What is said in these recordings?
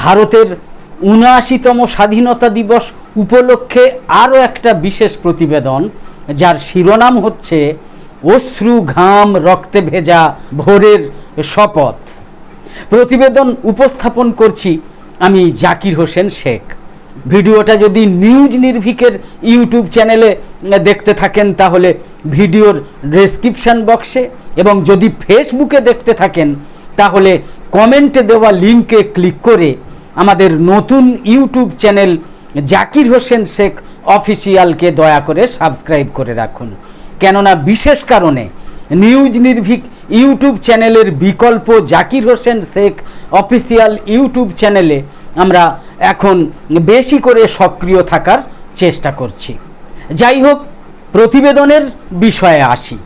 ভারতের উনআশিতম স্বাধীনতা দিবস উপলক্ষে আরও একটা বিশেষ প্রতিবেদন, যার শিরোনাম হচ্ছে, অশ্রু ঘাম রক্তে ভেজা ভোরের শপথ প্রতিবেদন উপস্থাপন করছি আমি জাকির হোসেন শেখ। ভিডিওটা যদি নিউজ নির্ভিকের ইউটিউব চ্যানেলে দেখতে থাকেন, তাহলে ভিডিওর ডেসক্রিপশন বক্সে এবং যদি ফেসবুকে দেখতে থাকেন, তাহলে কমেন্টে দেওয়া লিঙ্কে ক্লিক করে আমাদের নতুন ইউটিউব চ্যানেল জাকির হোসেন শেখ অফিসিয়ালকে দয়া করে সাবস্ক্রাইব করে রাখুন। কেননা বিশেষ কারণে নিউজ নির্ভীক ইউটিউব চ্যানেলের বিকল্প জাকির হোসেন শেখ অফিসিয়াল ইউটিউব চ্যানেলে আমরা এখন বেশি করে সক্রিয় থাকার চেষ্টা করছি। যাই হোক, প্রতিবেদনের বিষয়ে আসি।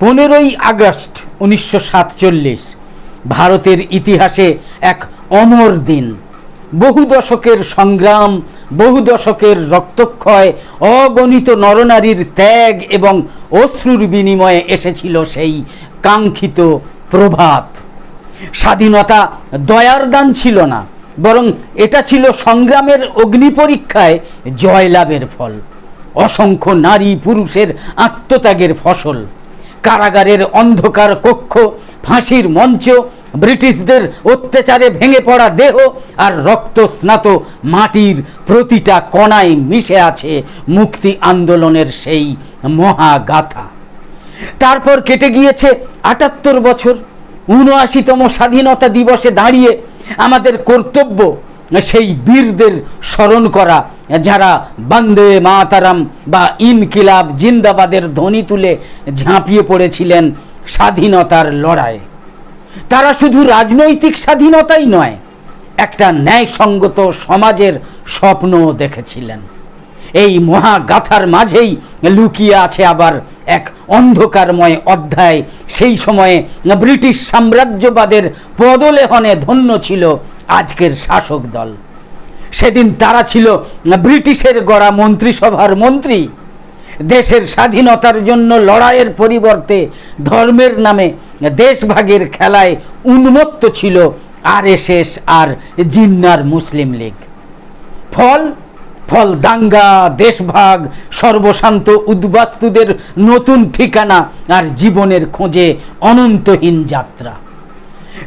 পনেরোই আগস্ট উনিশশো সাতচল্লিশ ভারতের ইতিহাসে এক অমর দিন। বহু দশকের সংগ্রাম, বহু দশকের রক্তক্ষয়, অগণিত নরনারীর ত্যাগ এবং অশ্রুর বিনিময়ে এসেছিল সেই কাঙ্ক্ষিত প্রভাত। স্বাধীনতা দয়ার দান ছিল না, বরং এটা ছিল সংগ্রামের অগ্নিপরীক্ষায় জয়লাভের ফল। অসংখ্য নারী পুরুষের আত্মত্যাগের ফসল, কারাগারের অন্ধকার কক্ষ ফাঁসির মঞ্চ, ব্রিটিশদের অত্যাচারে ভেঙে পড়া দেহ আর রক্ত স্নাত মাটির প্রতিটা কণায় মিশে আছে মুক্তি আন্দোলনের সেই মহাগাথা। তারপর কেটে গিয়েছে আটাত্তর বছর। উনআশিতম স্বাধীনতা দিবসে দাঁড়িয়ে আমাদের কর্তব্য সেই বীরদের স্মরণ করা, যারা বন্দে মাতারাম বা ইনকিলাব জিন্দাবাদের ধ্বনি তুলে ঝাঁপিয়ে পড়েছিলেন স্বাধীনতার লড়াই। তারা শুধু রাজনৈতিক স্বাধীনতাই নয়, একটা ন্যায়সঙ্গত সমাজের স্বপ্ন দেখেছিলেন। এই মহাগাথার মাঝেই লুকিয়ে আছে আবার এক অন্ধকারময় অধ্যায়। সেই সময়ে ব্রিটিশ সাম্রাজ্যবাদের পদলেহনে ধন্য ছিল আজকের শাসক দল। সেদিন তারা ছিল ব্রিটিশের গড়া মন্ত্রিসভার মন্ত্রী। দেশের স্বাধীনতার জন্য লড়াইয়ের পরিবর্তে ধর্মের নামে দেশভাগের খেলায় উন্মত্ত ছিল আরএসএস আর জিন্নার মুসলিম লীগ। ফল ফল দাঙ্গা, দেশভাগ, সর্বশান্ত উদ্বাস্তুদের নতুন ঠিকানা আর জীবনের খোঁজে অনন্তহীন যাত্রা।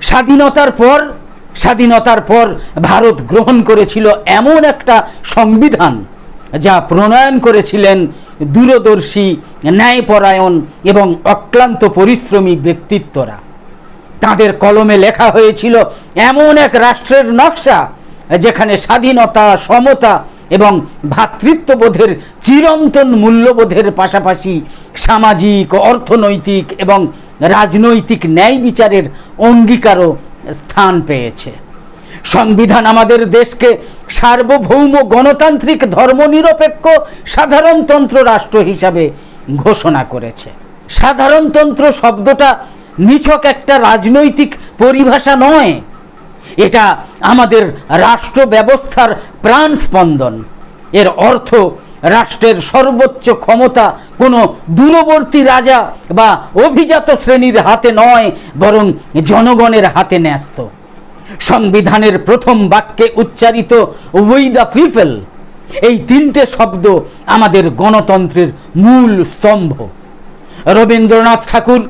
স্বাধীনতার পর স্বাধীনতার পর ভারত গ্রহণ করেছিল এমন একটা সংবিধান যা প্রণয়ন করেছিলেন দূরদর্শী, ন্যায়পরায়ণ এবং অক্লান্ত পরিশ্রমী ব্যক্তিত্বরা। তাদের কলমে লেখা হয়েছিল এমন এক রাষ্ট্রের নকশা, যেখানে স্বাধীনতা, সমতা এবং ভ্রাতৃত্ববোধের চিরন্তন মূল্যবোধের পাশাপাশি সামাজিক, অর্থনৈতিক এবং রাজনৈতিক ন্যায় বিচারের অঙ্গীকারও স্থান পেয়েছে। সংবিধান আমাদের দেশকে সার্বভৌম গণতান্ত্রিক ধর্মনিরপেক্ষ সাধারণতন্ত্র রাষ্ট্র হিসাবে ঘোষণা করেছে। সাধারণতন্ত্র শব্দটা নিছক একটা রাজনৈতিক পরিভাষা নয়। এটা আমাদের রাষ্ট্র ব্যবস্থার প্রাণ স্পন্দন। এর অর্থ রাষ্ট্রের সর্বোচ্চ ক্ষমতা কোনো দূরবর্তী রাজা বা অভিজাত শ্রেণির হাতে নয়, বরং জনগণের হাতে ন্যস্ত। সংবিধানের প্রথম বাক্যে উচ্চারিত উই দ্য পিপল এই তিনটে শব্দ আমাদের গণতন্ত্রের মূল স্তম্ভ। রবীন্দ্রনাথ ঠাকুর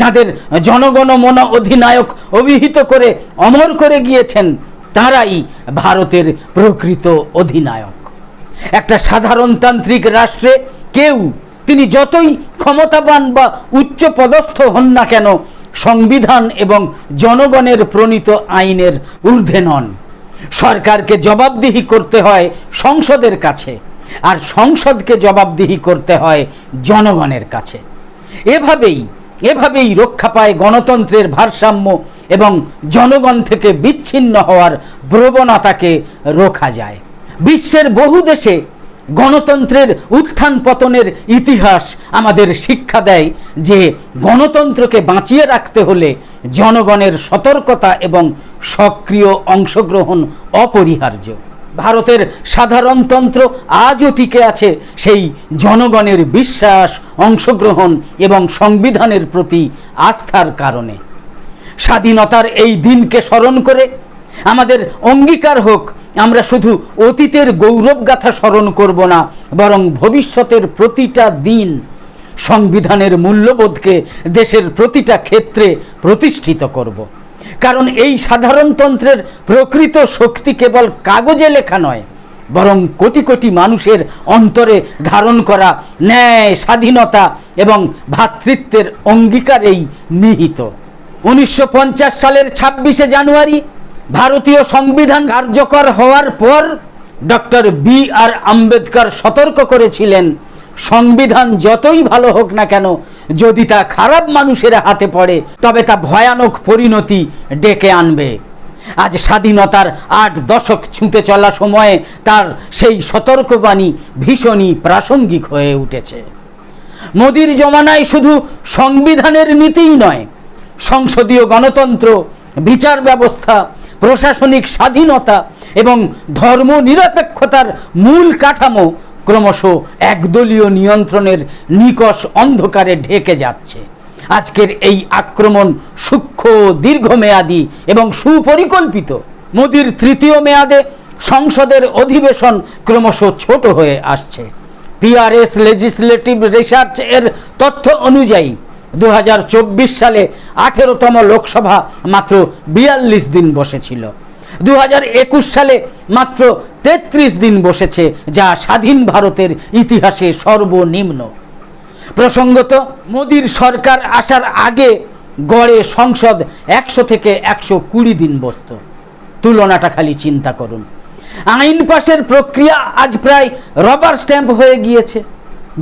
যাদের জনগণ মন অধিনায়ক অভিহিত করে অমর করে গিয়েছেন, তারাই ভারতের প্রকৃত অধিনায়ক। একটা সাধারণতান্ত্রিক রাষ্ট্রে কেউ, তিনি যতই ক্ষমতাবান বা উচ্চ পদস্থ হন না কেন সংবিধান এবং জনগণের প্রণীত আইনের ঊর্ধ্বে নন। সরকারকে জবাবদিহি করতে হয় সংসদের কাছে, আর সংসদকে জবাবদিহি করতে হয় জনগণের কাছে। এভাবেই এভাবেই রক্ষা পায় গণতন্ত্রের ভারসাম্য এবং জনগণ থেকে বিচ্ছিন্ন হওয়ার প্রবণতাকে রোখা যায়। বিশ্বের বহু দেশে গণতন্ত্রের উত্থান পতনের ইতিহাস আমাদের শিক্ষা দেয় যে গণতন্ত্রকে বাঁচিয়ে রাখতে হলে জনগণের সতর্কতা এবং সক্রিয় অংশগ্রহণ অপরিহার্য। ভারতের সাধারণতন্ত্র আজও টিকে আছে সেই জনগণের বিশ্বাস, অংশগ্রহণ এবং সংবিধানের প্রতি আস্থার কারণে। স্বাধীনতার এই দিনকে স্মরণ করে আমাদের অঙ্গীকার হোক আমরা শুধু অতীতের গৌরবগাথা স্মরণ করব না, বরং ভবিষ্যতের প্রতিটা দিন সংবিধানের মূল্যবোধকে দেশের প্রতিটা ক্ষেত্রে প্রতিষ্ঠিত করব। কারণ এই সাধারণতন্ত্রের প্রকৃত শক্তি কেবল কাগজে লেখা নয়, বরং কোটি কোটি মানুষের অন্তরে ধারণ করা ন্যায়, স্বাধীনতা এবং ভ্রাতৃত্বের অঙ্গীকারেই নিহিত। উনিশশো পঞ্চাশ সালের ছাব্বিশে জানুয়ারি ভারতীয় সংবিধান কার্যকর হওয়ার পর ডক্টর বি আর আম্বেদকর সতর্ক করেছিলেন, সংবিধান যতই ভালো হোক না কেন, যদি তা খারাপ মানুষের হাতে পড়ে, তবে তা ভয়ানক পরিণতি ডেকে আনবে। আজ স্বাধীনতার আট দশক ছুঁতে চলা সময়ে তার সেই সতর্কবাণী ভীষণই প্রাসঙ্গিক হয়ে উঠেছে। মোদির জমানায় শুধু সংবিধানের নীতিই নয়, সংসদীয় গণতন্ত্র, বিচার ব্যবস্থা প্রশাসনিক স্বাধীনতা এবং ধর্ম নিরপেক্ষতার মূল কাঠামো ক্রমশ একদলীয় নিয়ন্ত্রণের নিকষ অন্ধকারে ঢেকে যাচ্ছে। আজকের এই আক্রমণ সূক্ষ্ম, দীর্ঘমেয়াদী এবং সুপরিকল্পিত। মোদির তৃতীয় মেয়াদে সংসদের অধিবেশন ক্রমশ ছোট হয়ে আসছে। পিআরএস লেজিসলেটিভ রিসার্চ এর তথ্য অনুযায়ী দু হাজার চব্বিশ সালে আঠেরোতম লোকসভা মাত্র বিয়াল্লিশ দিন বসেছিল। দু হাজার একুশ সালে মাত্র তেত্রিশ দিন বসেছে, যা স্বাধীন ভারতের ইতিহাসে সর্বনিম্ন। প্রসঙ্গত, মোদির সরকার আসার আগে গড়ে সংসদ একশো থেকে একশো কুড়ি দিন বসত। তুলনাটা খালি চিন্তা করুন। আইন পাশের প্রক্রিয়া আজ প্রায় রবার স্ট্যাম্প হয়ে গিয়েছে।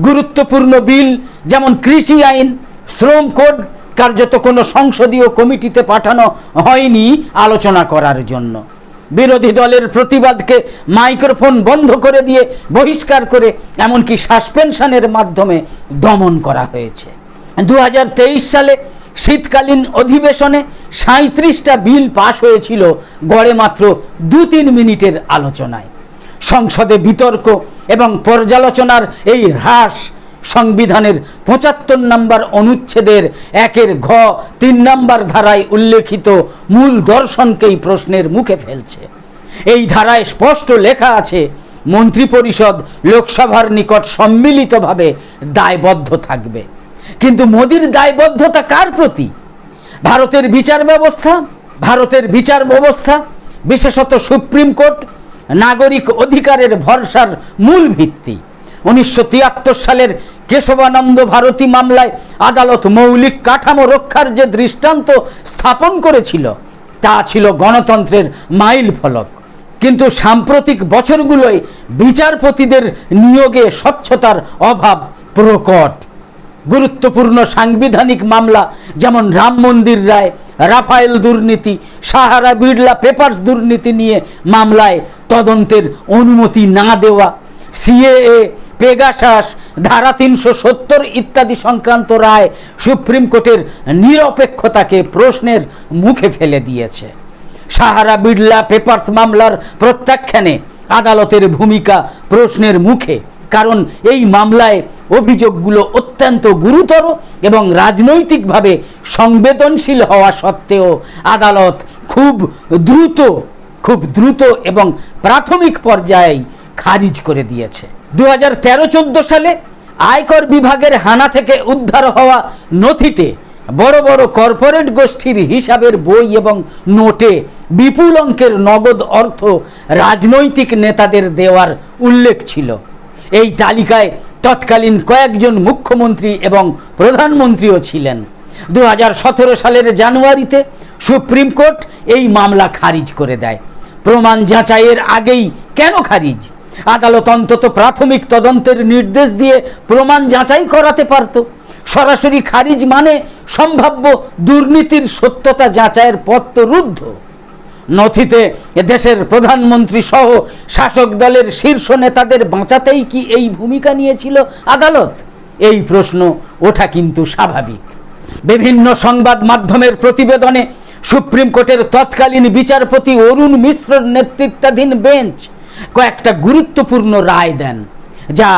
গুরুত্বপূর্ণ বিল, যেমন কৃষি আইন শ্রম কোড কার্যত কোনো সংসদীয় কমিটিতে পাঠানো হয়নি আলোচনা করার জন্য। বিরোধী দলের প্রতিবাদকে মাইক্রোফোন বন্ধ করে দিয়ে বহিষ্কার করে এমনকি সাসপেনশনের মাধ্যমে দমন করা হয়েছে। দু হাজার তেইশ সালে শীতকালীন অধিবেশনে সাঁত্রিশটা বিল পাশ হয়েছিল গড়ে মাত্র দু তিন মিনিটের আলোচনায়। সংসদে বিতর্ক এবং পর্যালোচনার এই হ্রাস সংবিধানের পঁচাত্তর নম্বর অনুচ্ছেদের একের ঘ, তিন নম্বর ধারায় উল্লেখিত মূল দর্শনকেই প্রশ্নের মুখে ফেলছে। এই ধারায় স্পষ্ট লেখা আছে, মন্ত্রিপরিষদ লোকসভার নিকট সম্মিলিতভাবে দায়বদ্ধ থাকবে। কিন্তু মোদির দায়বদ্ধতা কার প্রতি? ভারতের বিচার ব্যবস্থা, ভারতের বিচার ব্যবস্থা, বিশেষত সুপ্রিম কোর্ট, নাগরিক অধিকারের ভরসার মূল ভিত্তি। উনিশশো তিয়াত্তর সালের কেশবানন্দ ভারতী মামলায় আদালত মৌলিক কাঠামো রক্ষার যে দৃষ্টান্ত স্থাপন করেছিল, তা ছিল গণতন্ত্রের মাইল ফলক। কিন্তু সাম্প্রতিক বছরগুলোয় বিচারপতিদের নিয়োগে স্বচ্ছতার অভাব প্রকট। গুরুত্বপূর্ণ সাংবিধানিক মামলা যেমন রাম মন্দির রায়, রাফায়েল দুর্নীতি, সাহারা বিড়লা পেপার্স দুর্নীতি নিয়ে মামলায় তদন্তের অনুমতি না দেওয়া, সিএএ পেগাসাস, ধারা তিনশো সত্তর ইত্যাদি সংক্রান্ত রায় সুপ্রিম কোর্টের নিরপেক্ষতাকে প্রশ্নের মুখে ফেলে দিয়েছে। সাহারা বিড়লা পেপারস মামলার প্রত্যাখ্যানে আদালতের ভূমিকা প্রশ্নের মুখে, কারণ এই মামলায় অভিযোগগুলো অত্যন্ত গুরুতর এবং রাজনৈতিকভাবে সংবেদনশীল হওয়া সত্ত্বেও আদালত খুব দ্রুত খুব দ্রুত এবং প্রাথমিক পর্যায়ে খারিজ করে দিয়েছে। দু সালে আয়কর বিভাগের হানা থেকে উদ্ধার হওয়া নথিতে বড় বড় কর্পোরেট গোষ্ঠীর হিসাবের বই এবং নোটে বিপুল অঙ্কের নগদ অর্থ রাজনৈতিক নেতাদের দেওয়ার উল্লেখ ছিল। এই তালিকায় তৎকালীন কয়েকজন মুখ্যমন্ত্রী এবং প্রধানমন্ত্রীও ছিলেন। দু হাজার সতেরো সালের জানুয়ারিতে সুপ্রিম কোর্ট এই মামলা খারিজ করে দেয়। প্রমাণ যাচাইয়ের আগেই কেন খারিজ? আদালত অন্তত প্রাথমিক তদন্তের নির্দেশ দিয়ে প্রমাণ যাচাই করাতে পারত। সরাসরি খারিজ মানে সম্ভাব্য দুর্নীতির সত্যতা যাচাইয়ের পথ তো রুদ্ধ। নথিতে দেশের প্রধানমন্ত্রী সহ শাসক দলের শীর্ষ নেতাদের বাঁচাতেই কি এই ভূমিকা নিয়েছিল আদালত? এই প্রশ্ন ওঠা কিন্তু স্বাভাবিক। বিভিন্ন সংবাদ মাধ্যমের প্রতিবেদনে সুপ্রিম কোর্টের তৎকালীন বিচারপতি অরুণ মিশ্রর নেতৃত্বাধীন বেঞ্চ কয়েকটা গুরুত্বপূর্ণ রায় দেন, যা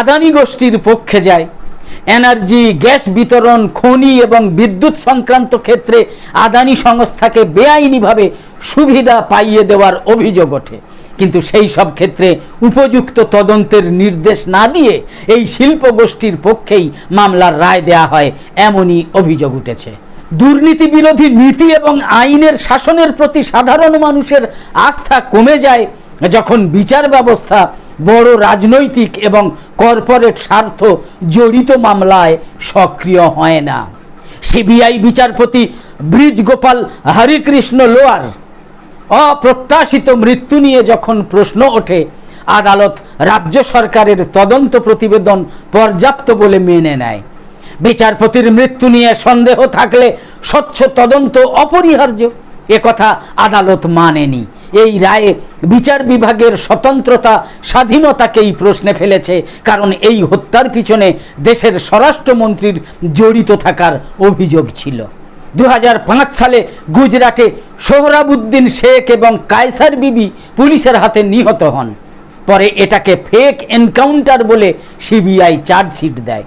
আদানি গোষ্ঠীর পক্ষে যায়। এনার্জি, গ্যাস বিতরণ, খনি এবং বিদ্যুৎ সংক্রান্ত ক্ষেত্রে আদানি সংস্থাকে বেআইনিভাবে সুবিধা পাইয়ে দেওয়ার অভিযোগ ওঠে। কিন্তু সেই সব ক্ষেত্রে উপযুক্ত তদন্তের নির্দেশ না দিয়ে এই শিল্প গোষ্ঠীর পক্ষেই মামলার রায় দেয়া হয় এমনই অভিযোগ উঠেছে। দুর্নীতি বিরোধী নীতি এবং আইনের শাসনের প্রতি সাধারণ মানুষের আস্থা কমে যায় যখন বিচার ব্যবস্থা বড় রাজনৈতিক এবং কর্পোরেট স্বার্থ জড়িত মামলায় সক্রিয় হয় না। সিবিআই বিচারপতি ব্রিজ গোপাল হরিকৃষ্ণ লোয়ার অপ্রত্যাশিত মৃত্যু নিয়ে যখন প্রশ্ন ওঠে, আদালত রাজ্য সরকারের তদন্ত প্রতিবেদন পর্যাপ্ত বলে মেনে নেয়। বিচারপতির মৃত্যু নিয়ে সন্দেহ থাকলে স্বচ্ছ তদন্ত অপরিহার্য একথা আদালত মানেনি। এই রায়ে বিচার বিভাগের স্বতন্ত্রতা, স্বাধীনতাকেই প্রশ্নে ফেলেছে, কারণ এই হত্যার পিছনে দেশের স্বরাষ্ট্রমন্ত্রীর জড়িত থাকার অভিযোগ ছিল। দু হাজার পাঁচ সালে গুজরাটে সোহরাবুদ্দিন শেখ এবং কায়সার বিবি পুলিশের হাতে নিহত হন। পরে এটাকে ফেক এনকাউন্টার বলে সিবিআই চার্জশিট দেয়।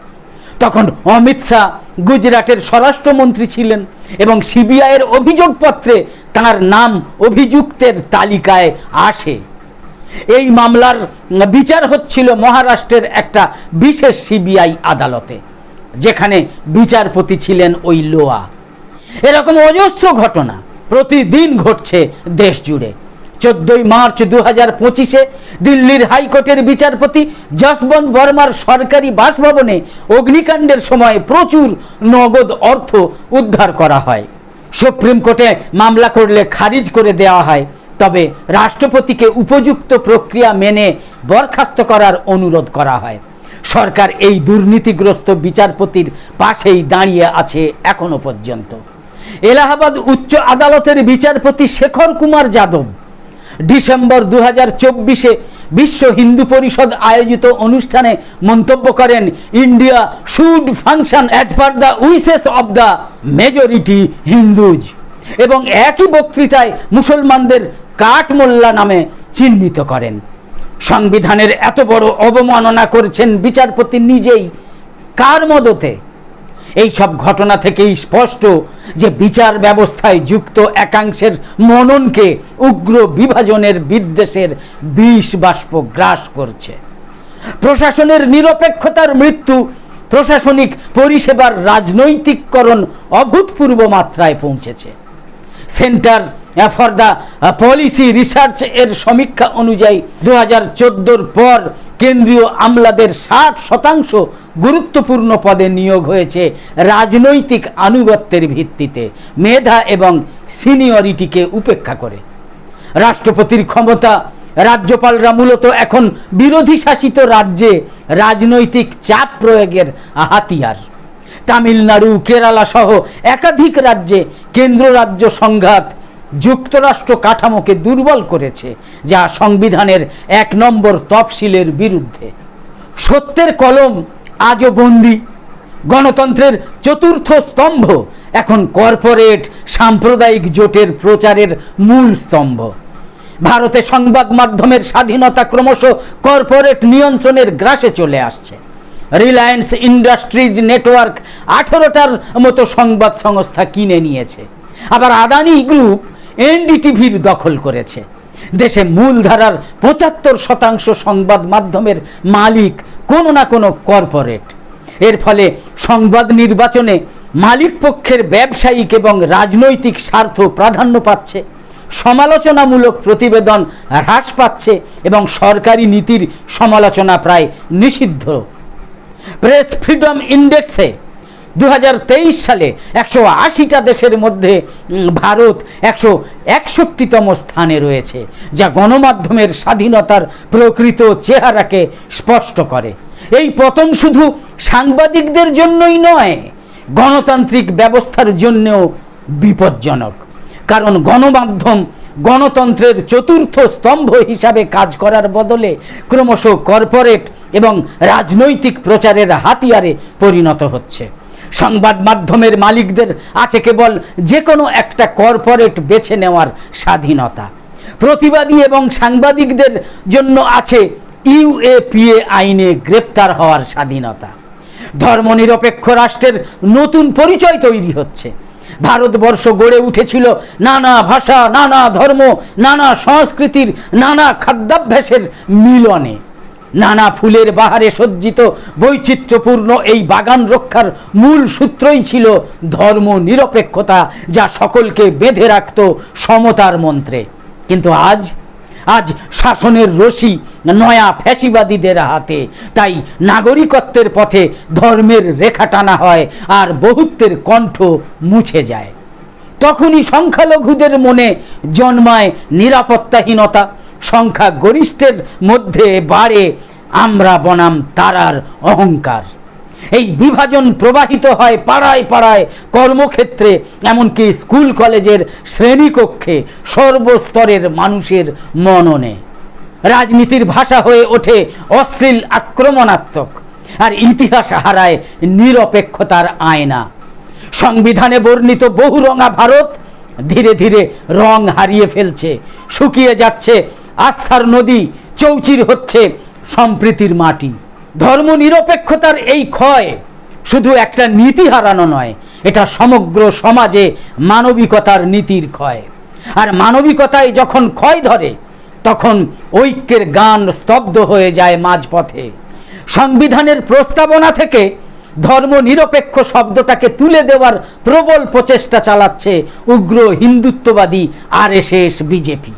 তখন অমিত শাহ গুজরাটের স্বরাষ্ট্রমন্ত্রী ছিলেন এবং সিবিআইয়ের অভিযোগপত্রে তার নাম অভিযুক্তের তালিকায় আসে। এই মামলার বিচার হচ্ছিল মহারাষ্ট্রের একটা বিশেষ সিবিআই আদালতে, যেখানে বিচারপতি ছিলেন ওই লোয়া। এরকম অজস্র ঘটনা প্রতিদিন ঘটছে দেশ জুড়ে চোদ্দই মার্চ দু হাজার পঁচিশে দিল্লির হাইকোর্টের বিচারপতি যশবন্ত বর্মার সরকারি বাসভবনে অগ্নিকাণ্ডের সময় প্রচুর নগদ অর্থ উদ্ধার করা হয়। সুপ্রিম কোর্টে মামলা করলে খারিজ করে দেওয়া হয়, তবে রাষ্ট্রপতিকে উপযুক্ত প্রক্রিয়া মেনে বরখাস্ত করার অনুরোধ করা হয়। সরকার এই দুর্নীতিগ্রস্ত বিচারপতির পাশেই দাঁড়িয়ে আছে এখনও পর্যন্ত। এলাহাবাদ উচ্চ আদালতের বিচারপতি শেখর কুমার যাদব ডিসেম্বর দু হাজার চব্বিশে বিশ্ব হিন্দু পরিষদ আয়োজিত অনুষ্ঠানে মন্তব্য করেন, India should function as per the wishes of the majority Hindus. এবং একই বক্তৃতায় মুসলমানদের কাঠমোল্লা নামে চিহ্নিত করেন। সংবিধানের এত বড় অবমাননা করছেন বিচারপতি নিজেই, কার মদতে? এই সব ঘটনা থেকেই স্পষ্ট যে বিচার ব্যবস্থায় যুক্ত একাংশের মননকে উগ্র বিভাজনের বিদ্বেষের বিষ বাষ্প গ্রাস করছে। প্রশাসনের নিরপেক্ষতার মৃত্যু, প্রশাসনিক পরিষেবার রাজনৈতিককরণ অভূতপূর্ব মাত্রায় পৌঁছেছে। Centre for the policy research এর সমীক্ষা অনুযায়ী দু হাজার পর কেন্দ্রীয় আমলাদের ষাট শতাংশ গুরুত্বপূর্ণ পদে নিয়োগ হয়েছে রাজনৈতিক আনুগত্যের ভিত্তিতে, মেধা এবং সিনিয়রিটিকে উপেক্ষা করে। রাষ্ট্রপতির ক্ষমতা রাজ্যপালরা মূলত এখন বিরোধী শাসিত রাজ্যে রাজনৈতিক চাপ প্রয়োগের হাতিয়ার। তামিলনাড়ু কেরালা সহ একাধিক রাজ্যে কেন্দ্র রাজ্য সংঘাত যুক্তরাষ্ট্র কাঠামোকে দুর্বল করেছে, যা সংবিধানের এক নম্বর তফসিলের বিরুদ্ধে। সত্যের কলম আজও বন্দি। গণতন্ত্রের চতুর্থ স্তম্ভ এখন কর্পোরেট সাম্প্রদায়িক জোটের প্রচারের মূল স্তম্ভ। ভারতে সংবাদ মাধ্যমের স্বাধীনতা ক্রমশ কর্পোরেট নিয়ন্ত্রণের গ্রাসে চলে আসছে। রিলায়েন্স ইন্ডাস্ট্রিজ নেটওয়ার্ক আঠেরোটার মতো সংবাদ সংস্থা কিনে নিয়েছে। আবার আদানি গ্রুপ এনডিটিভির দখল করেছে। দেশে মূলধারার পঁচাত্তর শতাংশ সংবাদ মাধ্যমের মালিক কোনো না কোনো কর্পোরেট। এর ফলে সংবাদ নির্বাচনে মালিক পক্ষের ব্যবসায়িক এবং রাজনৈতিক স্বার্থ প্রাধান্য পাচ্ছে, সমালোচনামূলক প্রতিবেদন হ্রাস পাচ্ছে এবং সরকারি নীতির সমালোচনা প্রায় নিষিদ্ধ। প্রেস ফ্রিডম ইন্ডেক্সে দু হাজার তেইশ সালে একশো আশিটা দেশের মধ্যে ভারত একশো একষট্টিতম স্থানে রয়েছে, যা গণমাধ্যমের স্বাধীনতার প্রকৃত চেহারাকে স্পষ্ট করে। এই পতন শুধু সাংবাদিকদের জন্যই নয়, গণতান্ত্রিক ব্যবস্থার জন্যও বিপজ্জনক। কারণ গণমাধ্যম গণতন্ত্রের চতুর্থ স্তম্ভ হিসাবে কাজ করার বদলে ক্রমশ কর্পোরেট এবং রাজনৈতিক প্রচারের হাতিয়ারে পরিণত হচ্ছে। সংবাদ মাধ্যমের মালিকদের আছে কেবল যে কোনো একটা কর্পোরেট বেছে নেওয়ার স্বাধীনতা। প্রতিবাদী এবং সাংবাদিকদের জন্য আছে ইউএপিএ আইনে গ্রেপ্তার হওয়ার স্বাধীনতা। ধর্মনিরপেক্ষ রাষ্ট্রের নতুন পরিচয় তৈরি হচ্ছে। ভারতবর্ষ গড়ে উঠেছিল নানা ভাষা, নানা ধর্ম, নানা সংস্কৃতির, নানা খাদ্যাভ্যাসের মিলনে। নানা ফুলের বাহারে সজ্জিত বৈচিত্র্যপূর্ণ এই বাগান রক্ষার মূল সূত্রই ছিল ধর্ম নিরপেক্ষতা, যা সকলকে বেঁধে রাখত সমতার মন্ত্রে। কিন্তু আজ আজ শাসনের রশি নয়া ফ্যাসিবাদীদের হাতে। তাই নাগরিকত্বের পথে ধর্মের রেখা টানা হয় আর বহুত্বের কণ্ঠ মুছে যায়। তখনই সংখ্যালঘুদের মনে জন্মায় নিরাপত্তাহীনতা। সংখ্যা গরিষ্ঠের মধ্যে বাড়ে আমরা বনাম তারার অহংকার। এই বিভাজন প্রবাহিত হয় পাড়ায় পাড়ায় কর্মক্ষেত্রে, এমনকি স্কুল কলেজের শ্রেণীকক্ষে, সর্বস্তরের মানুষের মননে। রাজনীতির ভাষা হয়ে ওঠে অশ্লীল আক্রমণাত্মক, আর ইতিহাস হারায় নিরপেক্ষতার আয়না। সংবিধানে বর্ণিত বহুরঙা ভারত ধীরে ধীরে রং হারিয়ে ফেলছে, শুকিয়ে যাচ্ছে, আস্থার নদী চৌচির হচ্ছে সম্প্রীতির মাটি। ধর্ম নিরপেক্ষতার এই ক্ষয় শুধু একটা নীতি হারানো নয়, এটা সমগ্র সমাজে মানবিকতার নীতির ক্ষয়। আর মানবিকতায় যখন ক্ষয় ধরে, তখন ঐক্যের গান স্তব্ধ হয়ে যায় মাঝপথে। সংবিধানের প্রস্তাবনা থেকে ধর্ম নিরপেক্ষ শব্দটাকে তুলে দেওয়ার প্রবল প্রচেষ্টা চালাচ্ছে উগ্র হিন্দুত্ববাদী আরএসএস বিজেপি।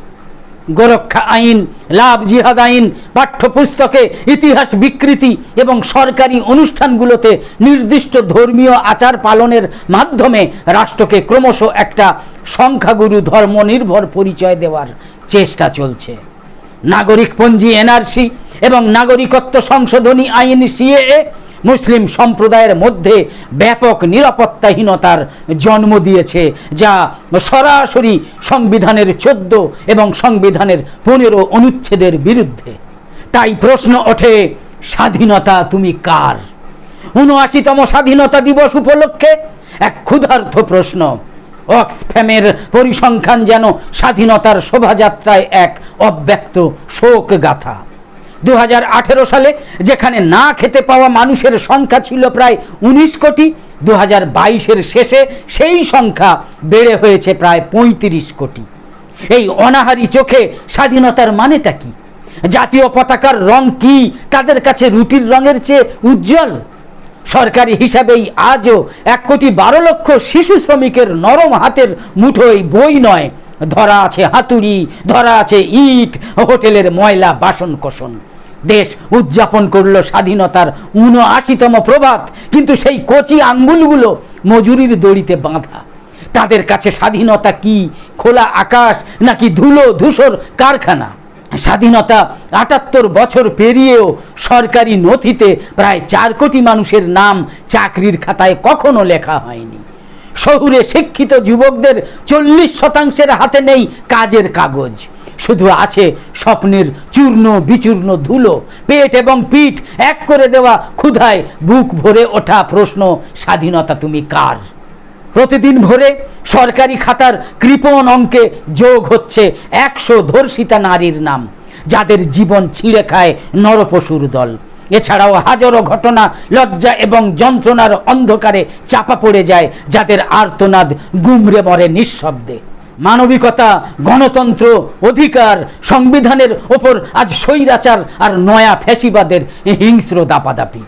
গোরক্ষা আইন, লাভ জিহাদ আইন, পাঠ্যপুস্তকে ইতিহাস বিকৃতি এবং সরকারি অনুষ্ঠানগুলোতে নির্দিষ্ট ধর্মীয় আচার পালনের মাধ্যমে রাষ্ট্রকে ক্রমশ একটা সংখ্যাগুরু ধর্ম নির্ভর পরিচয় দেওয়ার চেষ্টা চলছে। নাগরিকপঞ্জি এনআরসি এবং নাগরিকত্ব সংশোধনী আইন সিএএ মুসলিম সম্প্রদায়ের মধ্যে ব্যাপক নিরাপত্তাহীনতার জন্ম দিয়েছে, যা সরাসরি সংবিধানের চোদ্দ এবং সংবিধানের পনেরো অনুচ্ছেদের বিরুদ্ধে। তাই প্রশ্ন ওঠে, স্বাধীনতা তুমি কার? উনআশিতম স্বাধীনতা দিবস উপলক্ষে এক ক্ষুধার্থ প্রশ্ন, অক্সফ্যামের পরিসংখ্যান যেন স্বাধীনতার শোভাযাত্রায় এক অব্যক্ত শোক গাথা দু হাজার আঠেরো সালে যেখানে না খেতে পাওয়া মানুষের সংখ্যা ছিল প্রায় উনিশ কোটি দু হাজার শেষে সেই সংখ্যা বেড়ে হয়েছে প্রায় পঁয়ত্রিশ কোটি। এই অনাহারি চোখে স্বাধীনতার মানেটা কি? জাতীয় পতাকার রং কি তাদের কাছে রুটির রঙের চেয়ে উজ্জ্বল? সরকারি হিসাবেই আজও এক কোটি বারো লক্ষ শিশু শ্রমিকের নরম হাতের মুঠোয় বই নয়। ধরা আছে হাতুড়ি, ধরা আছে ইট, হোটেলের ময়লা বাসন কোসন দেশ উদযাপন করল স্বাধীনতার উনআশিতম প্রভাত। কিন্তু সেই কচি আঙ্গুলগুলো মজুরির দড়িতে বাঁধা। তাদের কাছে স্বাধীনতা কি খোলা আকাশ নাকি ধুলো ধূসর কারখানা? স্বাধীনতা আটাত্তর বছর পেরিয়েও সরকারি নথিতে প্রায় চার কোটি মানুষের নাম চাকরির খাতায় কখনো লেখা হয়নি। শহুরে শিক্ষিত যুবকদের চল্লিশ শতাংশের হাতে নেই কাজের কাগজ। শুধু আছে স্বপ্নের চূর্ণ বিচূর্ণ ধুলো, পেট এবং পিঠ এক করে দেওয়া ক্ষুধায় বুক ভরে ওঠা প্রশ্ন, স্বাধীনতা তুমি কার? প্রতিদিন ভোরে সরকারি খাতার কৃপণ অঙ্কে যোগ হচ্ছে একশো ধর্ষিতা নারীর নাম, যাদের জীবন ছিঁড়ে খায় নরপশুর দল। এছাড়াও হাজারো ঘটনা লজ্জা এবং যন্ত্রণার অন্ধকারে চাপা পড়ে যায়, যাদের আর্তনাদ গুমরে মরে নিঃশব্দে। মানবিকতা, গণতন্ত্র, অধিকার, সংবিধানের ওপর আজ স্বৈরাচার আর নয়া ফ্যাসিবাদের হিংস্র দাপাদাপি।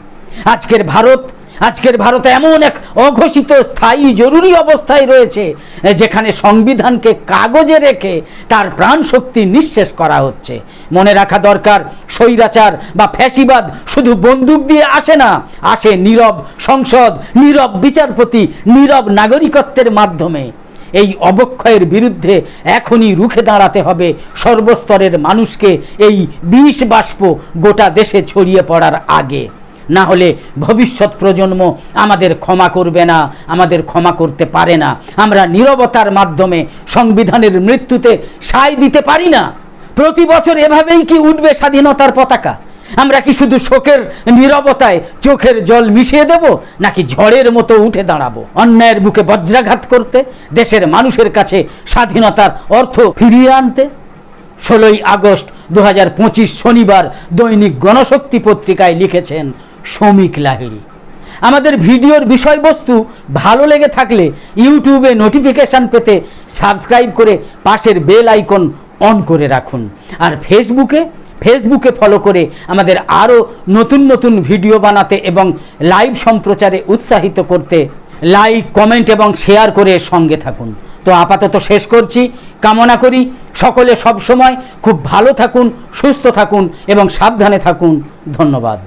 আজকের ভারত আজকের ভারত এমন এক অঘোষিত স্থায়ী জরুরি অবস্থায় রয়েছে, যেখানে সংবিধানকে কাগজে রেখে তার প্রাণ শক্তি নিঃশেষ করা হচ্ছে। মনে রাখা দরকার, স্বৈরাচার বা ফ্যাসিবাদ শুধু বন্দুক দিয়ে আসে না, আসে নীরব সংসদ, নীরব বিচারপতি, নীরব নাগরিকত্বের মাধ্যমে। এই অবক্ষয়ের বিরুদ্ধে এখনই রুখে দাঁড়াতে হবে। সর্বস্তরের মানুষকে এই বিষ বাষ্প গোটা দেশে ছড়িয়ে পড়ার আগে। না হলে ভবিষ্যৎ প্রজন্ম আমাদের ক্ষমা করবে না, আমাদের ক্ষমা করতে পারে না। আমরা নীরবতার মাধ্যমে সংবিধানের মৃত্যুতে সায় দিতে পারি না। প্রতি বছর এভাবেই কি উঠবে স্বাধীনতার পতাকা? আমরা কি শুধু শোকের নীরবতায় চোখের জল মিশিয়ে দেব, নাকি ঝড়ের মতো উঠে দাঁড়াবো? অন্যায়ের বুকে বজ্রাঘাত করতে, দেশের মানুষের কাছে স্বাধীনতার অর্থ ফিরিয়ে আনতে? ষোলোই আগস্ট দু হাজার পঁচিশ শনিবার দৈনিক গণশক্তি পত্রিকায় লিখেছেন শ্রমিক লাহিড়ী। আমাদের ভিডিওর বিষয়বস্তু ভালো লেগে থাকলে ইউটিউবে নোটিফিকেশান পেতে সাবস্ক্রাইব করে পাশের বেল আইকন অন করে রাখুন। আর ফেসবুকে ফেসবুকে ফলো করে আমাদের আরও নতুন নতুন ভিডিও বানাতে এবং লাইভ সম্প্রচারে উৎসাহিত করতে লাইক কমেন্ট এবং শেয়ার করে সঙ্গে থাকুন। তো আপাতত শেষ করছি। কামনা করি সকলে সবসময় খুব ভালো থাকুন, সুস্থ থাকুন এবং সাবধানে থাকুন। ধন্যবাদ।